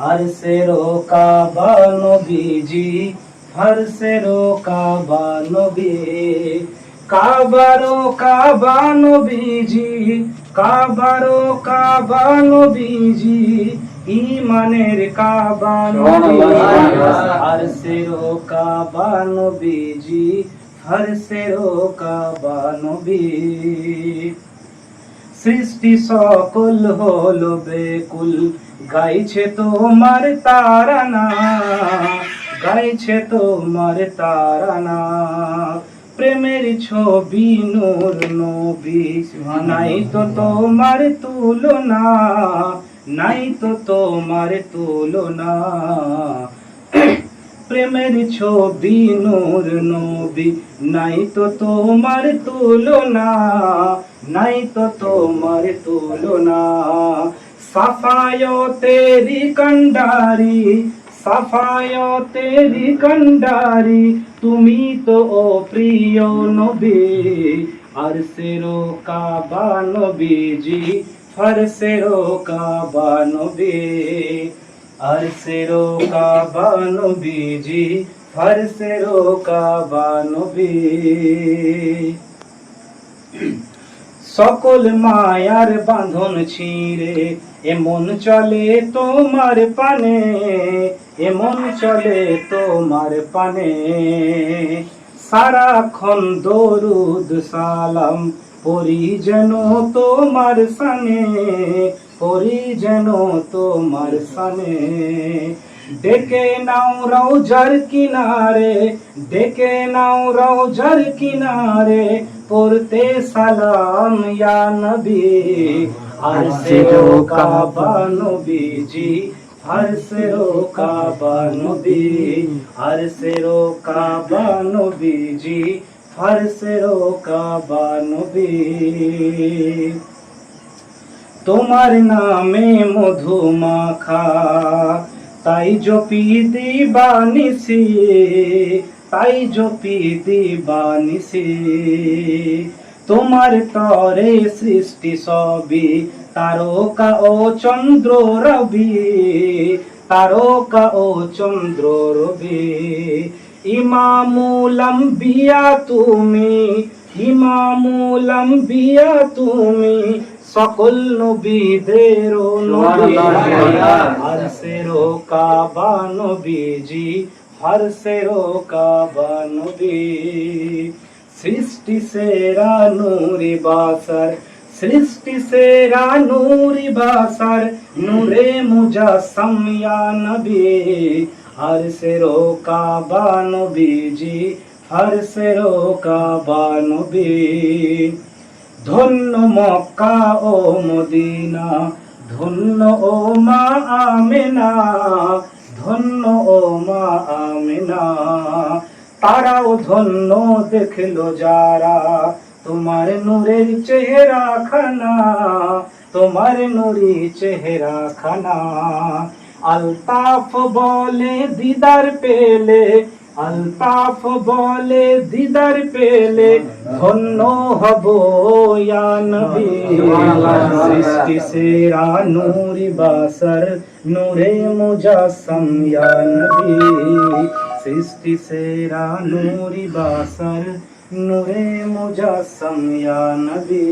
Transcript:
আর সে কাবা নবীজি হর সে কাবা নবী কাবারো কাবা নবীজি কাবারো কাবা নবীজি ইমানের কাবা নবীজি হর সে কাবা নবীজি হর সে কাবা নবী সৃষ্টি সকল হলো বেকুল গাইছে তোমার তারানা, গাইছে তোমার তারানা। প্রেমের ছবি নূর নাই তো তোমার তুলনা, নাই তো তোমার তুলনা। প্রেমের ছবি নূর নবী নাই তো তোমার তুলনা, নাই তো তোমার তুলনা। সাফায় তেরি কন্ডারি সাফায় তেরি কন্ডারি তুমি তো ও প্রিয় নবী আর সেরো কাবা নবীজি ফরসেরো কাবা নবী আর সেরো কাবা নবীজি ফরসেরো কাবা নবী সকল মায়ার বাঁধন ছিঁড়ে, এমন চলে তোমার পানে, এমন চলে তোমার পানে। সারাক্ষণ দরুদ সালাম পরি যেন তোমার সানে পরি যেন তোমার সানে। ডেকে নাও রৌজার কিনারে, ডেকে নাও রৌজার কিনারে, পড়তে সালাম ইয়া নবী। আর সেরো কাবা নবীজি আর সেরো কাবা নবী আর সেরো কাবা নবীজি আর সেরো কাবা নবী। তোমার নামে মধু মাখা তাই জপি দিবানিসি তাই জপি দিবানিসি তোমার তরে সৃষ্টি সবই তারকা ও চন্দ্র রবি, তারকা ও চন্দ্র রবি। ইমামুল বিয়া তুমি ইমামুল বিয়া তুমি সকল নবীদের নবী হর সেরো কাবা নবীজি হর সেরো কাবা নবী। সৃষ্টি সেরা নূরি বাসার সৃষ্টি সেরা নূরি বাসার নূরে মুজাসম ইয়া নবী। হর সেরো কাবা নবীজি হর সেরো কাবা নবী। ধন্য মক্কা ও মদিনা, ধন্য ও মা আমেনা, ধন্য ও মা আমেনা। তারাও ধন্য দেখল যারা, তোমার নূরের চেহারা খানা, তোমার নুরি চেহারা খানা। আলতাফ বলে, দিদার পেলে আলতাফ বলে দিদার পেলে ধন্য হব নবী। সৃষ্টি সেরা নূরি বাসর নূরে মুজাসম ইয়া নবী। সৃষ্টি সেরা নূরি বাসর নূরে মুজাসম ইয়া নবী।